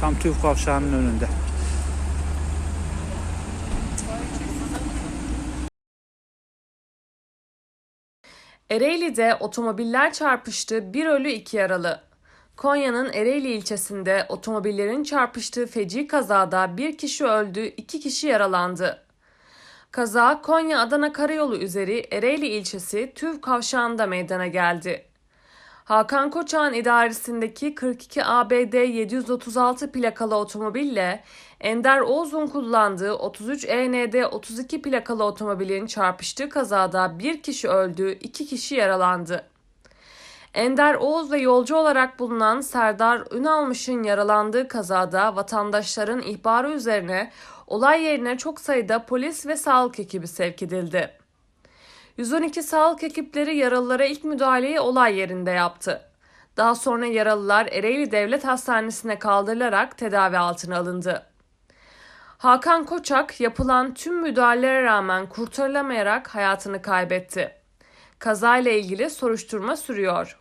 Tam TÜV kavşağının önünde. Ereğli'de otomobiller çarpıştı, bir ölü iki yaralı. Konya'nın Ereğli ilçesinde otomobillerin çarpıştığı feci kazada bir kişi öldü, iki kişi yaralandı. Kaza Konya-Adana Karayolu üzeri Ereğli ilçesi TÜV kavşağında meydana geldi. Hakan Koçak'ın idaresindeki 42 ABD 736 plakalı otomobille Ender Oğuz'un kullandığı 33 END 32 plakalı otomobilin çarpıştığı kazada bir kişi öldü, iki kişi yaralandı. Ender Oğuz ve yolcu olarak bulunan Serdar Ünalmış'ın yaralandığı kazada vatandaşların ihbarı üzerine olay yerine çok sayıda polis ve sağlık ekibi sevk edildi. 112 sağlık ekipleri yaralılara ilk müdahaleyi olay yerinde yaptı. Daha sonra yaralılar Ereğli Devlet Hastanesi'ne kaldırılarak tedavi altına alındı. Hakan Koçak yapılan tüm müdahalelere rağmen kurtarılamayarak hayatını kaybetti. Kazayla ilgili soruşturma sürüyor.